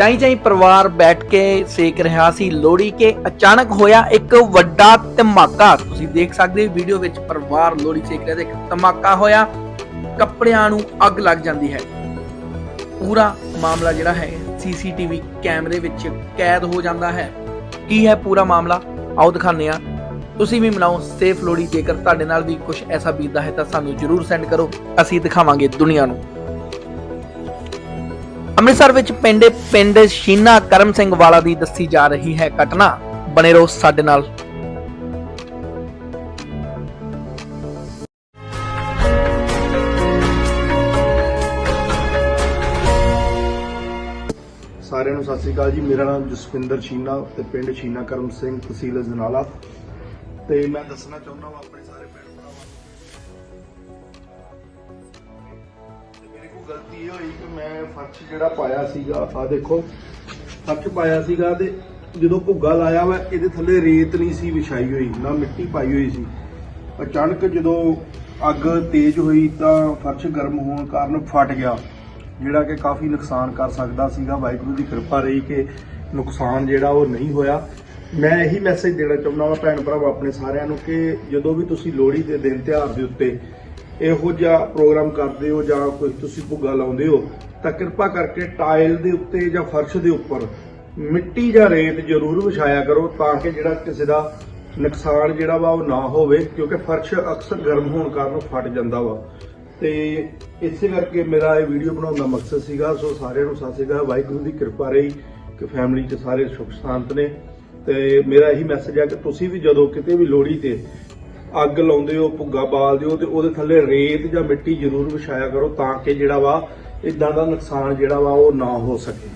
ਚਾਈ ਚਾਈ ਪਰਿਵਾਰ ਬੈਠ ਕੇ ਸੇਕ ਰਿਹਾ ਸੀ ਲੋਹੜੀ ਕੇ, ਅਚਾਨਕ ਹੋਇਆ ਇੱਕ ਵੱਡਾ ਧਮਾਕਾ। ਤੁਸੀਂ ਦੇਖ ਸਕਦੇ ਹੋ ਵੀਡੀਓ ਵਿੱਚ ਪਰਿਵਾਰ ਲੋਹੜੀ ਸੇਕ ਰਿਹਾ ਤੇ ਇੱਕ ਧਮਾਕਾ ਹੋਇਆ। ਕੱਪੜਿਆਂ ਨੂੰ ਅੱਗ ਲੱਗ ਜਾਂਦੀ ਹੈ। ਪੂਰਾ ਮਾਮਲਾ ਜਿਹੜਾ ਹੈ, ਸੀਸੀਟੀਵੀ ਕੈਮਰੇ ਵਿੱਚ ਕੈਦ ਹੋ ਜਾਂਦਾ ਹੈ। ਕੀ ਹੈ ਪੂਰਾ ਮਾਮਲਾ? ਆਓ ਦਿਖਾਉਂਦੇ ਆ ਤੁਸੀਂ ਵੀ ਮਨਾਓ ਸੇਫ ਲੋਹੜੀ। ਜੇਕਰ ਤੁਹਾਡੇ ਨਾਲ ਵੀ ਕੁਝ ਐਸਾ ਬੀਤਦਾ ਹੈ ਤਾਂ ਸਾਨੂੰ ਜਰੂਰ ਸੈਂਡ ਕਰੋ। ਅਸੀਂ ਦਿਖਾਵਾਂਗੇ ਦੁਨੀਆ ਨੂੰ। ਅੰਮ੍ਰਿਤਸਰ ਵਿੱਚ ਪਿੰਡ ਪਿੰਡ ਸ਼ੀਨਾ ਕਰਮ ਸਿੰਘ ਵਾਲਾ ਦੀ ਦੱਸੀ ਜਾ ਰਹੀ ਹੈ ਘਟਨਾ। ਬਣੇ ਰਹੋ ਸਾਡੇ ਨਾਲ। ਸਾਰਿਆਂ ਨੂੰ ਸਤਿ ਸ੍ਰੀ ਅਕਾਲ ਜੀ। ਮੇਰਾ ਨਾਮ ਜਸਵਿੰਦਰ ਸ਼ੀਨਾ ਤੇ ਪਿੰਡ ਸ਼ੀਨਾ ਕਰਮ ਸਿੰਘ ਤਹਿਸੀਲ ਅਜਨਾਲਾ। ਤੇ ਮੈਂ ਦੱਸਣਾ ਚਾਹੁੰਦਾ ਹਾਂ ਆਪਣੇ ਸਾਰੇ ਪਿੰਡ ਗਲਤੀ ਇਹ ਹੋਈ ਕਿ ਮੈਂ ਫਰਸ਼ ਜਿਹੜਾ ਪਾਇਆ ਸੀਗਾ ਆ ਦੇਖੋ, ਫਰਸ਼ ਪਾਇਆ ਸੀਗਾ ਤੇ ਜਦੋਂ ਭੁੱਗਾ ਲਾਇਆ ਵਾ, ਇਹਦੇ ਥੱਲੇ ਰੇਤ ਨਹੀਂ ਸੀ ਵਿਛਾਈ ਹੋਈ, ਨਾ ਮਿੱਟੀ ਪਾਈ ਹੋਈ ਸੀ। ਅਚਾਨਕ ਜਦੋਂ ਅੱਗ ਤੇਜ਼ ਹੋਈ ਤਾਂ ਫਰਸ਼ ਗਰਮ ਹੋਣ ਕਾਰਨ ਫਟ ਗਿਆ, ਜਿਹੜਾ ਕਿ ਕਾਫੀ ਨੁਕਸਾਨ ਕਰ ਸਕਦਾ ਸੀਗਾ। ਵਾਹਿਗੁਰੂ ਦੀ ਕਿਰਪਾ ਰਹੀ ਕਿ ਨੁਕਸਾਨ ਜਿਹੜਾ ਉਹ ਨਹੀਂ ਹੋਇਆ। ਮੈਂ ਇਹੀ ਮੈਸੇਜ ਦੇਣਾ ਚਾਹੁੰਦਾ ਹਾਂ ਭੈਣ ਭਰਾਵਾ, ਆਪਣੇ ਸਾਰਿਆਂ ਨੂੰ ਕਿ ਜਦੋਂ ਵੀ ਤੁਸੀਂ ਲੋਹੜੀ ਦੇ ਦਿਨ ਤਿਉਹਾਰ ਦੇ ਉੱਤੇ ਇਹੋ ਜਿਹਾ ਪ੍ਰੋਗਰਾਮ ਕਰਦੇ ਹੋ ਜਾਂ ਕੋਈ ਤੁਸੀਂ ਭੁੱਗਾ ਲਾਉਂਦੇ ਹੋ, ਤਾਂ ਕਿਰਪਾ ਕਰਕੇ ਟਾਇਲ ਦੇ ਉੱਤੇ ਜਾਂ ਫਰਸ਼ ਦੇ ਉੱਪਰ ਮਿੱਟੀ ਜਾਂ ਰੇਤ ਜ਼ਰੂਰ ਵਿਛਾਇਆ ਕਰੋ ਤਾਂ ਕਿ ਜਿਹੜਾ ਕਿਸੇ ਦਾ ਨੁਕਸਾਨ ਜਿਹੜਾ ਵਾ ਉਹ ਨਾ ਹੋਵੇ, ਕਿਉਂਕਿ ਫਰਸ਼ ਅਕਸਰ ਗਰਮ ਹੋਣ ਕਾਰਨ ਫਟ ਜਾਂਦਾ ਵਾ। ਤੇ ਇਸੇ ਕਰਕੇ ਮੇਰਾ ਇਹ ਵੀਡੀਓ ਬਣਾਉਣ ਦਾ ਮਕਸਦ ਸੀਗਾ, ਸੋ ਸਾਰਿਆਂ ਨੂੰ ਸਤਿ ਸ਼੍ਰੀ ਅਕਾਲ, ਵਾਹਿਗੁਰੂ ਦੀ ਕਿਰਪਾ ਰਹੀ, ਕਿ ਫੈਮਿਲੀ 'ਚ ਸਾਰੇ ਸੁਖ ਸ਼ਾਂਤ ਨੇ। ਤੇ ਮੇਰਾ ਇਹੀ ਮੈਸੇਜ ਹੈ ਕਿ ਤੁਸੀਂ ਵੀ ਜਦੋਂ ਕਿਤੇ ਵੀ ਲੋਹੜੀ ਤੇ ਅੱਗ ਲਾਉਂਦੇ ਹੋ, ਭੁੱਗਾ ਬਾਲਦੇ ਹੋ ਤੇ ਉਹਦੇ ਥੱਲੇ ਰੇਤ ਜਾਂ ਮਿੱਟੀ ਜ਼ਰੂਰ ਵਿਛਾਇਆ ਕਰੋ ਤਾਂ ਕਿ ਜਿਹੜਾ ਵਾ, ਇਦਾਂ ਦਾ ਨੁਕਸਾਨ ਜਿਹੜਾ ਵਾ ਉਹ ਨਾ ਹੋ ਸਕੇ।